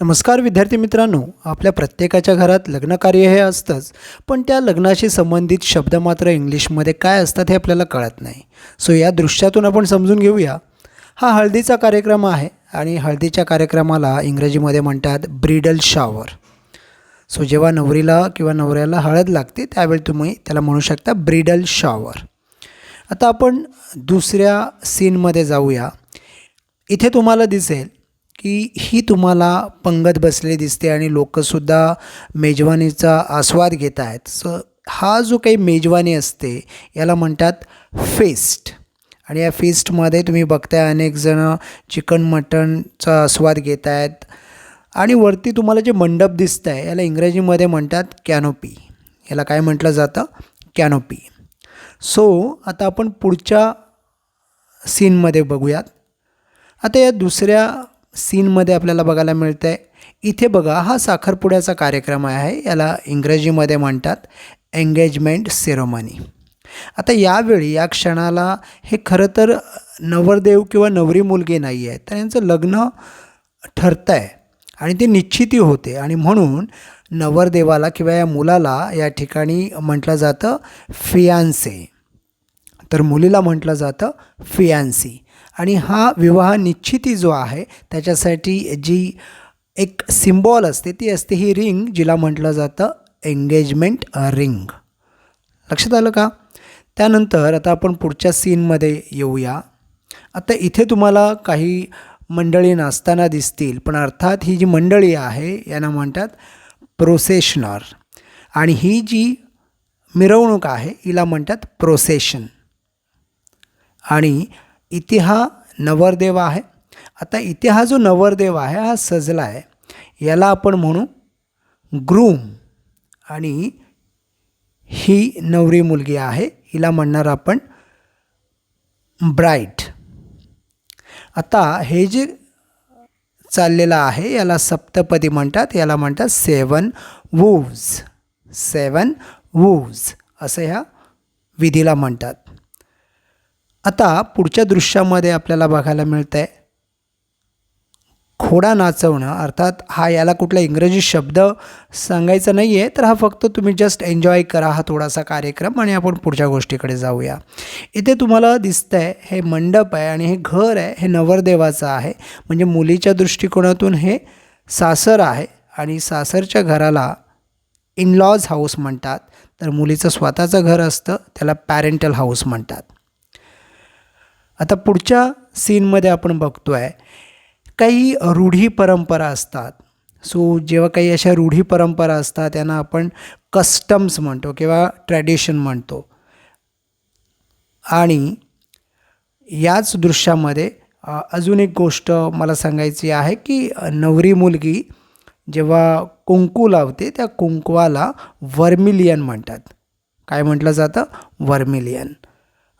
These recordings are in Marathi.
नमस्कार विद्यार्थी मित्रांनो आपल्या प्रत्येकाच्या घरात लग्नकार्य हे असतंच पण त्या लग्नाशी संबंधित शब्द मात्र इंग्लिशमध्ये काय असतात हे आपल्याला कळत नाही. सो या दृश्यातून आपण समजून घेऊया. हा हळदीचा कार्यक्रम आहे आणि हळदीच्या कार्यक्रमाला इंग्रजीमध्ये म्हणतात ब्रिडल शॉवर. सो जेव्हा नवरीला किंवा नवऱ्याला हळद लागते त्यावेळी तुम्ही त्याला म्हणू शकता ब्रिडल शॉवर. आता आपण दुसऱ्या सीनमध्ये जाऊया. इथे तुम्हाला दिसेल की ही तुम्हाला पंगत बसलेली दिसते आणि लोकंसुद्धा मेजवानीचा आस्वाद घेत आहेत. सो हा जो काही मेजवानी असते याला म्हणतात फेस्ट आणि या फेस्टमध्ये तुम्ही बघताय अनेक जणं चिकन मटनचा आस्वाद घेत आहेत. आणि वरती तुम्हाला जे मंडप दिसतं आहे याला इंग्रजीमध्ये म्हणतात कॅनोपी याला काय म्हटलं जातं? कॅनोपी सो आता आपण पुढच्या सीनमध्ये बघूयात. आता या दुसऱ्या सीनमध्ये आपल्याला बघायला मिळतं आहे इथे बघा हा साखरपुड्याचा कार्यक्रम आहे. याला इंग्रजीमध्ये म्हणतात एंगेजमेंट सेरोमनी आता यावेळी या क्षणाला हे खरं तर नवरदेव किंवा नवरी मुलगी नाही आहे तर यांचं लग्न ठरतं आहे आणि ते निश्चिती होते. आणि म्हणून नवरदेवाला किंवा या मुलाला या ठिकाणी म्हटलं जातं फियांसे तर मुलीला म्हटलं जातं फियांसी आणि हा विवाह निश्चिती जो आहे त्याच्यासाठी जी एक सिम्बॉल असते ती असते ही रिंग जिला म्हटलं जातं एंगेजमेंट रिंग लक्षात आलं का? त्यानंतर आता आपण पुढच्या सीनमध्ये येऊया. आता इथे तुम्हाला काही मंडळी नाचताना दिसतील पण अर्थात ही जी मंडळी आहे यांना म्हणतात प्रोसेशनर आणि ही जी मिरवणूक आहे हिला म्हणतात प्रोसेशन आणि इति हा नवरदेव आहे. आता इथे हा जो नवरदेव आहे हा सजला आहे. याला आपण म्हणू ग्रूम. आणि ही नवरी मुलगी आहे. हिला म्हणणार आपण ब्राईट. आता हे जे चाललेलं आहे याला सप्तपदी म्हणतात. याला म्हणतात सेवन वूव्ज. सेवन वूव्ज असं ह्या विधीला म्हणतात. आता पुढच्या दृश्यामध्ये आपल्याला बघायला मिळतं आहे खोडा नाचवणं. अर्थात हा याला कुठला इंग्रजी शब्द सांगायचा नाही आहे तर हा फक्त तुम्ही जस्ट एन्जॉय करा हा थोडासा कार्यक्रम आणि आपण पुढच्या गोष्टीकडे जाऊया. इथे तुम्हाला दिसतं आहे हे मंडप आहे आणि हे घर आहे हे नवरदेवाचं आहे. म्हणजे मुलीच्या दृष्टिकोनातून हे सासर आहे आणि सासरच्या घराला इनलॉज हाऊस म्हणतात. तर मुलीचं स्वतःचं घर असतं त्याला पॅरेंटल हाऊस म्हणतात. आता पुढच्या सीनमध्ये आपण बघतो आहे काही रूढी परंपरा असतात. सो जेव्हा काही अशा रूढी परंपरा असतात त्यांना आपण कस्टम्स म्हणतो किंवा ट्रॅडिशन म्हणतो. आणि याच दृश्यामध्ये अजून एक गोष्ट मला सांगायची आहे की नवरी मुलगी जेव्हा कुंकू लावते त्या कुंकवाला वर्मिलियन म्हणतात. काय म्हटलं जातं? वर्मिलियन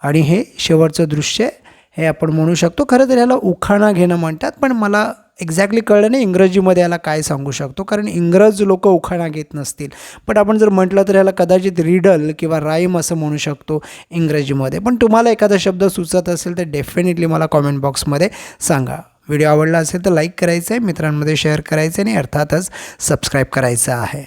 आणि हे शेवटचं दृश्य हे आपण म्हणू शकतो. खरं तर याला उखाणा घेणं म्हणतात पण मला एक्झॅक्टली कळलं नाही इंग्रजीमध्ये याला काय सांगू शकतो. कारण इंग्रज लोक उखाणा घेत नसतील. पण आपण जर म्हटलं तर याला कदाचित रिडल किंवा राईम असं म्हणू शकतो इंग्रजीमध्ये. पण तुम्हाला एखादा शब्द सुचत असेल तर डेफिनेटली मला कॉमेंट बॉक्समध्ये सांगा. व्हिडिओ आवडला असेल तर लाईक करायचं आहे मित्रांमध्ये शेअर करायचं आहे आणि अर्थातच सबस्क्राईब करायचं आहे.